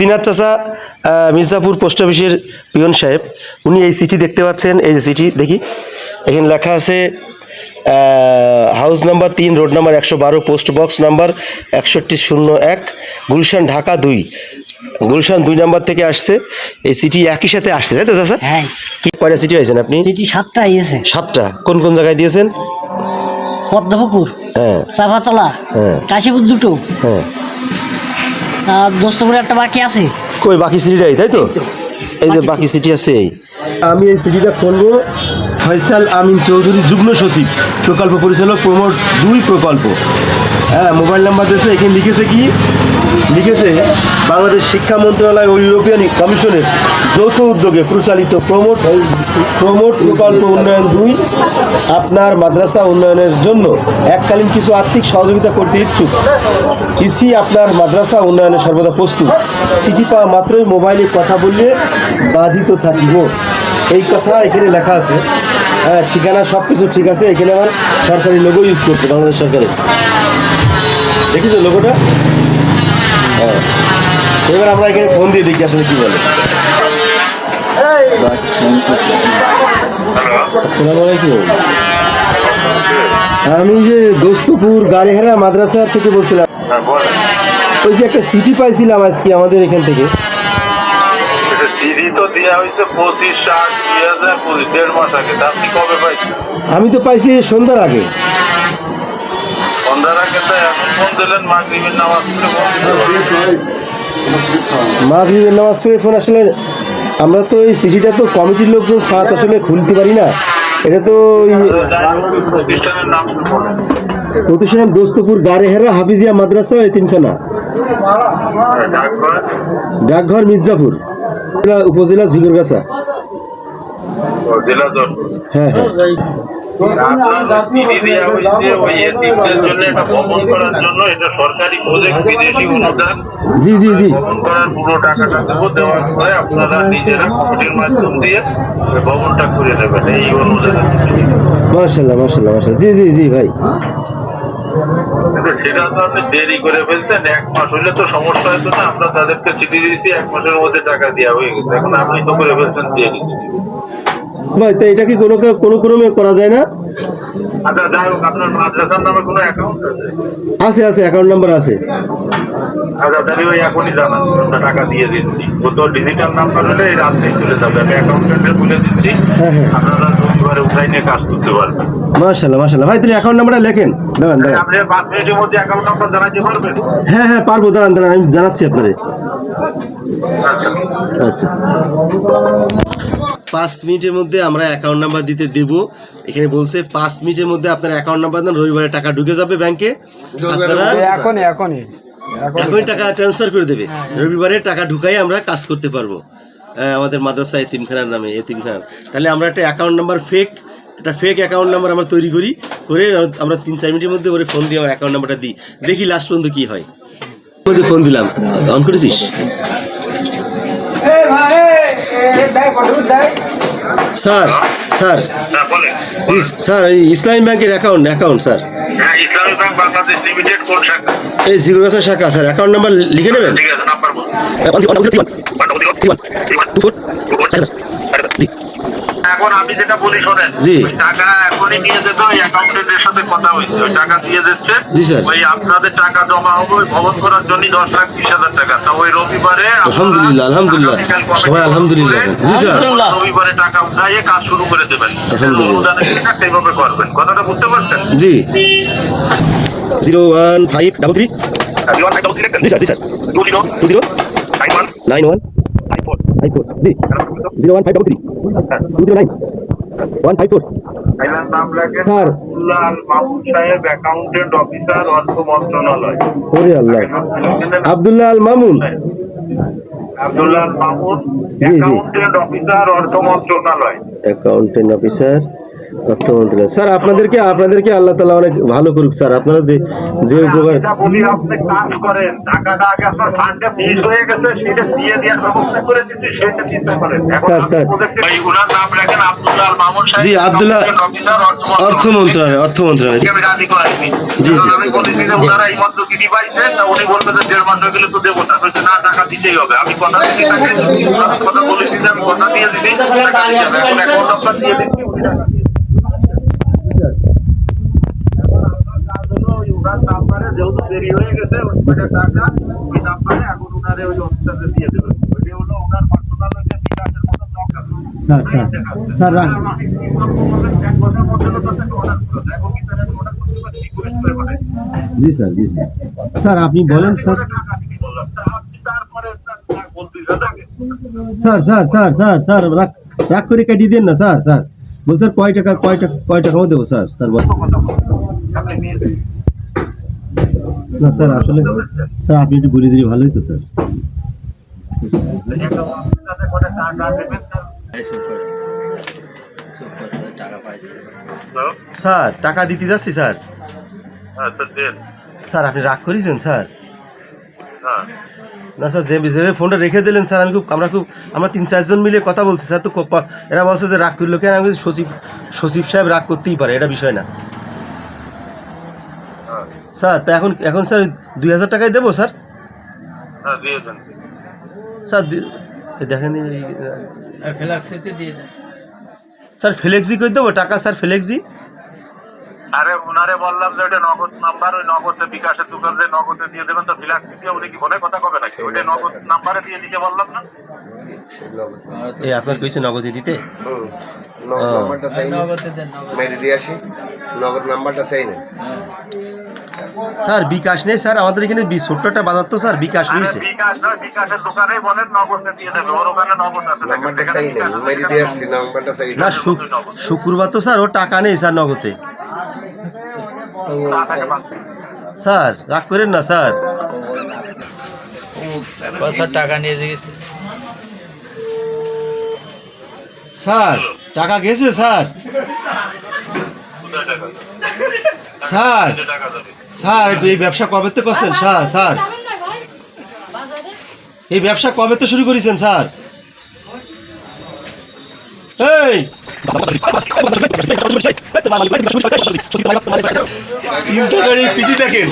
দিনার চাচা মির্জাপুর পোস্ট অফিসের পিয়ন সাহেব উনি এই চিঠি দেখতে পাচ্ছেন এই যে চিঠি দেখি। এখানে লেখা আছে হাউস নাম্বার তিন রোড নাম্বার একশো বারো পোস্ট বক্স নাম্বার একষট্টি শূন্য এক গুলশান ঢাকা দুই। গুলশান দুই নাম্বার থেকে আসছে এই চিঠি একই সাথে আসছে তাই তো চাচা? হ্যাঁ। কি কয়টা চিঠি হয়েছেন আপনি? চিঠি সাতটা এসে সাতটা। কোন কোন জায়গায় দিয়েছেন? পদ্মপুকুর হ্যাঁ। চাপাতলা হ্যাঁ। কাশীপুর দুটো। হ্যাঁ। দোস্তপুরে একটা বাকি আছে। কই বাকি সিটিটাই তাই তো? এই যে বাকি সিটি আছে এই। আমি এই সিটিটা খুলবো। ফয়সাল আমিন চৌধুরী যুগ্ম সচিব, প্রকল্প পরিচালক প্রমোট দুই প্রকল্প। হ্যাঁ মোবাইল নাম্বার দিয়েছে, এখানে লিখেছে কি? লিখেছে, বাংলাদেশ শিক্ষা মন্ত্রণালয় ও ইউরোপিয়ান কমিশনের যৌথ উদ্যোগে প্রচালিত প্রমোট প্রমোট প্রকল্প উন্নয়ন দুই, আপনার মাদ্রাসা উন্নয়নের জন্য এককালীন কিছু আর্থিক সহযোগিতা করতে ইচ্ছুক। ইসি আপনার মাদ্রাসা উন্নয়নে সর্বদা প্রস্তুত। চিঠি পাওয়া মাত্রই মোবাইলে কথা বললে বাধিত থাকিব। এই কথা এখানে লেখা আছে। হ্যাঁ ঠিকানা সব কিছু ঠিক আছে। এখানে আমার সরকারি লোগো ইউজ করছে বাংলাদেশ সরকারের। দেখেছ লোগোটা হ্যাঁ। এবার আমরা এখানে ফোন দিয়ে দেখি আসলে কি বলে। আসসালামু আলাইকুম। আমি যে দোস্তপুর গাড়িহারা মাদ্রাসা থেকে বলছিলাম। ওই যে একটা সিটি পাইছিলাম আজকে আমাদের এখান থেকে। সিডি তো দেওয়া হয়েছে পঁচিশ ষাট দুই হাজার পঁচিশ দেড় মাস আগে। আপনি কবে পাইছেন? আমি তো পাইছি সন্ধ্যার আগে। সন্ধ্যার আগে তো এখন ফোন দিলেন মাগরিবের নামাজ পড়ে ফোন মাগরিবের নামাজ পড়ে ফোন আসলে আমরা তো এই সিটিটা তো কমিটির লোকজন সাথ আসলে খুলতে পারি না। এটা তো প্রতিষ্ঠানের প্রতিষ্ঠান দোস্তপুর গাড়িহারা হাফিজিয়া মাদ্রাসা এতিমখানা। ডাকঘর? ডাকঘর মির্জাপুর। উপজেলা দশ হ্যাঁ হ্যাঁ। জি জি জি। পুরো টাকাটা আপনারা নিজেরা কমিটির মাধ্যম দিয়ে ওই ভবনটা করে নেবেন এই অনুদান মার্শাল্লাহ মার্শাল্লাহ মার্শাল্লাহ জি জি জি ভাই। সেটা তো আপনি দেরি করে ফেলছেন। এক মাস হইলে তো সমস্যা হতো না। আমরা তাদেরকে চিঠি দিয়েছি এক মাসের মধ্যে টাকা দেওয়া হয়ে গেছে। এখন আপনি তো করে ফেলছেন দিয়ে দিচ্ছি। ভাই তা এটা কি কোনো কোনো ক্রমে করা যায় না? আচ্ছা যাই হোক আপনার মাদ্রাসার নামে কোনো অ্যাকাউন্ট আছে? আছে আছে অ্যাকাউন্ট নাম্বার আছে। আচ্ছা তাহলে ওই এখনই জানান। আমরা টাকা দিয়ে দিচ্ছি। ও তো ডিজিটাল নাম্বার হলে এই রাত্রেই চলে যাবে। আমি অ্যাকাউন্টেন্টে বলে দিচ্ছি। হ্যাঁ হ্যাঁ। আপনারা রবিবারে উঠাই নিয়ে কাজ করতে পারবেন। মার্শাল্লাহ মার্শাল্লাহ ভাই তাহলে অ্যাকাউন্ট নাম্বারটা লেখেন। দাঁড়ান দাঁড়ান। আপনি পাঁচ মিনিটের মধ্যে অ্যাকাউন্ট নাম্বার জানাতে পারবেন? হ্যাঁ হ্যাঁ পারব দাঁড়ান দাঁড়ান আমি জানাচ্ছি আপনারে। আচ্ছা। পাঁচ মিনিটের মধ্যে আমরা অ্যাকাউন্ট নাম্বার দিতে দেব। এখানে বলছে পাঁচ মিনিটের মধ্যে আপনার অ্যাকাউন্ট নাম্বার দেন রবিবারে টাকা ঢুকে যাবে ব্যাংকে। আপনারা এখনই এখনই। এখন এখনই টাকা ট্রান্সফার করে দেবে। রবিবারে টাকা ঢুকাই আমরা কাজ করতে পারব। আমাদের মাদ্রাসা এতিমখানার নামে এতিমখানার। তাহলে আমরা একটা অ্যাকাউন্ট নাম্বার ফেক একটা ফেক অ্যাকাউন্ট নাম্বার আমরা তৈরি করি করে আমরা তিন চার মিনিটের মধ্যে ওরে ফোন দিয়ে আমার অ্যাকাউন্ট নাম্বারটা দিই। দেখি লাস্ট পর্যন্ত কি হয়। মধ্যে ফোন দিলাম। অন করেছিস? Sir sir. হ্যাঁ স্যার এই ইসলামী ব্যাংকের অ্যাকাউন্ট অ্যাকাউন্ট স্যার। হ্যাঁ এই জিগুরাসা শাখা স্যার অ্যাকাউন্ট নাম্বার লিখে নেবেন? ঠিক আছে নাম্বার এখন আমি যেটা বলি শোনেন জি। টাকা এখনই নিয়ে যেতে ওই অ্যাকাউন্টেন্টের সাথে কথা হয়েছে। ওই টাকা দিয়ে দিচ্ছে জি, স্যার। ওই আপনাদের টাকা জমা হবে ওই ভবন করার জন্য দশ লাখ বিশ হাজার টাকা। তা ওই রবিবারে আলহামদুলিল্লাহ, আলহামদুলিল্লাহ। সবাই আলহামদুলিল্লাহ। জি, স্যার। রবিবারে টাকা উঠাইয়ে কাজ শুরু করে দেবেন। আলহামদুলিল্লাহ। সেইভাবে করবেন। কথাটা বুঝতে পারছেন? জি। Zero one five double three. জি স্যার জি sir. Two zero. Nine one. Five four. জি। Zero one five double three. Two zero one five four sir. ওরে আল্লাহ। আবদুল্লাহ আল মামুন আব্দুল্লাহ জি। অ্যাকাউন্টেন্ট অফিসার অর্থ মন্ত্রণালয়। অ্যাকাউন্টেন্ট অফিসার অর্থ মন্ত্রণালয় স্যার আপনাদেরকে আপনাদেরকে আল্লাহ তালা অনেক ভালো করুক স্যার। আপনারা যে যে উপকার আপনি কাজ করেন। টাকাটা আগে আপনার ফান্ডে মিস হয়ে গেছে সেটা দিয়ে দেওয়ার ব্যবস্থা করে দিচ্ছি সেটা চিন্তা করেন। Sir, sir. ভাই, উনার নাম রাখেন আব্দুল্লাহ মামুন সাহেব। জি, আব্দুল্লাহ অর্থ মন্ত্রণালয়। অর্থ মন্ত্রণালয় আমি রাজি করাইনি জি, জি। আমি বলেছি যে ওনারা এই মাত্র চিঠি পাইছেন তা উনি বলবে যে দেড় মাস হয়ে গেলে তো দেবো না। টাকা দিতেই হবে। আমি কথা দিচ্ছি তাকে। কথা বলেছি যে আমি কথা দিয়ে দিচ্ছি টাকা দিয়ে যাবে এখন অ্যাকাউন্ট নাম্বার দিয়ে দিচ্ছি উনি টাকা দিয়ে দিবে। এখন আপনার কাজ হলো ওই উনার নাম্বারে যেহেতু দেরি হয়ে গেছে ওই কয়টা টাকা ওই নাম্বারে এখন উনারে ওই অফিসারে দিয়ে দেবে ওইটা হলো ওনার পার্সোনাল ওই যে বিকাশের মতো ব্লক আছে স্যার স্যার স্যার রাখ- এক বছর মধ্যে হলো তাকে অর্ডার করে দেয় এবং ইন্টারনেট অর্ডার করতে পারে রিকোয়েস্ট করে পাঠায় জি স্যার জি স্যার স্যার আপনি বলেন sir sir sir sir sir sir রাগ রাগ করে কাটিয়ে দেন না স্যার স্যার বল স্যার কয় টাকা কয় টাকা কয় টাকাও দেবো স্যার স্যার বল না স্যার আসলে স্যার আপনি একটু বলে দিলে ভালোই তো স্যার স্যার টাকা দিতে যাচ্ছি স্যার। স্যার আপনি রাগ করেছেন স্যার? না স্যার যে যে ফোনটা রেখে দিলেন স্যার আমি খুব আমরা খুব আমরা তিন চারজন মিলে কথা বলছি স্যার তো এরা বলছে যে রাগ করল কেন? আমি সচিব সচিব সাহেব রাগ করতেই পারে এটা বিষয় না। স্যার তা এখন এখন স্যার দুই হাজার টাকায় দেবো স্যার? স্যার দেখেন স্যার ফ্লেক্সি করে দেবো? টাকা স্যার ফ্লেক্সি? আরে ওনারে বললাম যে ওটা নগদ নাম্বার ওই নগদে বিকাশের দোকান যে নগদে দিয়ে দেবেন তো ফিলাক্স দিয়ে উনি কি ফোনে কথা কবে নাকি? ওইটা নগদ নাম্বারে দিয়ে দিতে বললাম না? এই আপনার কইছে নগদে দিতে? নগদ নাম্বারটা চাই না মেরে দিয়ে আসি। নগদ নাম্বারটা চাই না স্যার বিকাশ নেই স্যার আমাদের এখানে বি- ছোট্ট একটা বাজার তো স্যার বিকাশ আরে রয়েছে। বিকাশ নয় বিকাশের দোকানেই বলেন নগদে দিয়ে দেবে ওর ওখানে নগদ আছে। নাম্বারটা চাই না বিকাশ আছে, মেরে সেখানে দিয়ে আসছি নাম্বারটা চাই না না শুক্রবার তো স্যার ও টাকা নেই স্যার নগদে। স্যার রাগ করেন না স্যার। টাকা নিয়ে গেছে স্যার টাকা গেছে স্যার। স্যার? স্যার এই ব্যবসা কবে তো করছেন স্যার স্যার এই ব্যবসা কবে তো শুরু করেছেন স্যার এই চিন্তা করে সিটি দেখেন